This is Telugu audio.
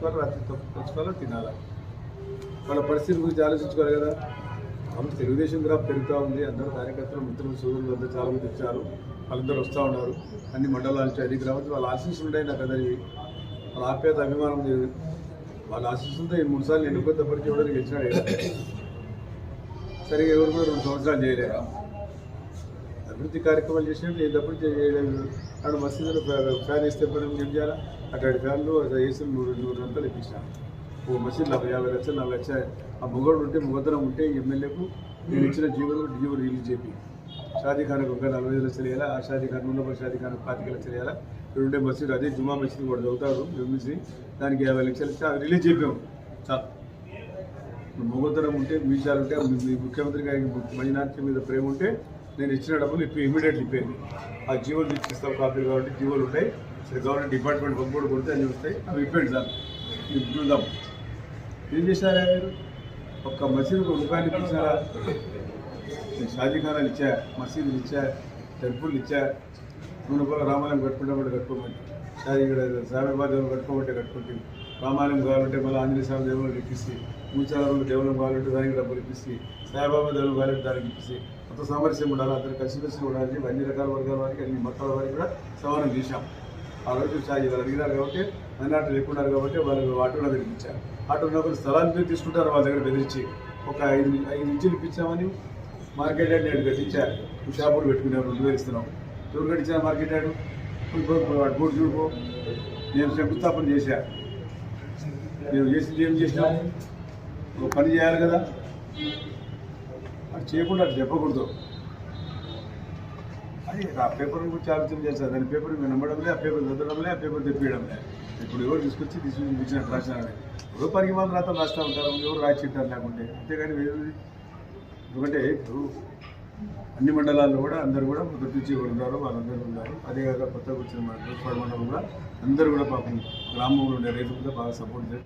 తప్పించుకోవాలి రాత్రి తప్పించుకోవాలి తినాలి? వాళ్ళ పరిస్థితి గురించి ఆలోచించుకోవాలి కదా. అందరూ తెలుగుదేశం కూడా పెరుగుతూ ఉంది. అందరూ కార్యకర్తలు మిత్రులు సోదరులు అందరూ చాలామంది వచ్చారు. వాళ్ళందరూ వస్తూ ఉన్నారు. అన్ని మండలాలు నుంచి అన్ని వాళ్ళ ఆశీస్సులు ఉంటాయి నాకు అదని వాళ్ళ ఆప్యాయత అభిమానం లేదు. వాళ్ళ ఆశీస్సులతో ఈ మూడు సార్లు ఎన్నుకోతప్పటికీ కూడా గెలిచినాడు సరిగా ఎవరు కూడా రెండు సంవత్సరాలు చేయలేరా? అభివృద్ధి కార్యక్రమాలు చేసినట్టు నేను తప్పుడు చేయలేదు అక్కడ మసీదులో ఫ్యాన్ వేస్తే పని ఏం చేయాలా? అక్కడ ఫ్యాన్లు వేసి నూరు నూరు గంటలు ఇప్పించాను ఓ మసీదులో ఒక యాభై లక్షలు నలభై లక్షలు ఆ మొగోడు ఉంటే మొగతనం ఉంటే ఎమ్మెల్యేకు నేను ఇచ్చిన జీవోలు జీవో రిలీజ్ చేపి. షాదీఖాన్కు ఒక నలభై ఐదు లక్షలు వేయాలా ఆ షాదీ ఖాన్ ఉన్న షాదీ పాతిక లక్షలు వేయాలా ఇక్కడ ఉండే మసీదు అదే జుమా మసీదు కూడా చదువుతారు నిర్మించి దానికి యాభై లక్షలు ఇస్తే అవి రిలీజ్ చెప్పాము చాలు. మొగతనం ఉంటే మీసాలు ఉంటే మీ- ముఖ్యమంత్రి గారికి నాట్యం మీద ప్రేమ ఉంటే నేను ఇచ్చిన డబ్బులు ఇప్పుడు ఇమీడియట్లీ ఇప్పేది ఆ జీవోలు తీసుకొస్తాం కాపీలు కాబట్టి జీవోలు ఉంటాయి. సరే గవర్నమెంట్ డిపార్ట్మెంట్ పంపుడు కొడితే అని వస్తాయి. అవి ఇప్పండి సార్. చూద్దాం. ఏం చేశారా మీరు? ఒక్క మసీదు ఒక రూపాయలు ఇచ్చారా నేను షాజీఖానాలు ఇచ్చా మసీదులు ఇచ్చా టెంపుల్ ఇచ్చా నూనె పొల రామాలయం కట్టుకుంటామంటే కట్టుకోమంటే. షాజీ ఇక్కడ సాయిబాబా దేవుడు కట్టుకోమంటే కట్టుకుంటుంది రామాలయం కావాలంటే మళ్ళీ ఆంజనేయ స్వామి దేవుడు ఇప్పిస్తే మూచారంలో దేవుళ్ళం కావాలంటే దానికి డబ్బులు ఇప్పిస్తే సాయిబాబా దేవుళ్ళు కావాలంటే దానికి ఇప్పిస్తే మొత్తం సామరస్యం ఉండాలి అందరూ కలిసిమెలిసి ఉండాలి అన్ని రకాల వర్గాల వారికి అన్ని మతాల వారికి కూడా సమానం చేశాం. ఆ రోజు చాయ్ గారు అడిగినారు కాబట్టి మైనార్టీలు ఎక్కువ కాబట్టి వాళ్ళు ఆటోలో తెప్పించారు ఆటో ఉన్నప్పుడు స్థలాన్ని తీసుకుంటారు వాళ్ళ దగ్గర బెదిరించి. ఒక ఐదు ఐదు ఇంచులు ఇప్పించామని మార్కెట్ యార్డ్ నేను కట్టించారు. షాపులు పెట్టుకున్నాం రెండు వేలు ఇస్తున్నాం. ఎవరు కట్టించారు మార్కెట్ యార్డు? వాడు బోర్డు చూడుకో నేను శంకుస్థాపన చేశాను నేను చేసి ఏం చేసినావు ఒక పని చేయాలి కదా. అది చేయకుండా అది చెప్పకూడదు. అది ఆ పేపర్ గురించి ఆలోచన చేస్తారు. దాని పేపర్ నమ్మడంలే ఆ పేపర్ చదవడంలే ఆ పేపర్ తెప్పియడంలే ఇప్పుడు ఎవరు తీసుకొచ్చి తీసుకొచ్చి ఇచ్చినట్టు రాసినారు ఎవరో పనికి మాత్రం రాత రాస్తూ ఉంటారు. ఎవరు రాసిట్టారు లేకుంటే? అంతేగాని ఎందుకంటే ఇప్పుడు అన్ని మండలాల్లో కూడా అందరూ కూడా మొదటి నుంచి ఉన్నారు వాళ్ళందరూ ఉన్నారు. అదే కాక కొత్తగా వచ్చిన మండలం కూడా అందరూ కూడా పాపం గ్రామంలో ఉండే రైతులు కూడా బాగా సపోర్ట్ చేస్తారు.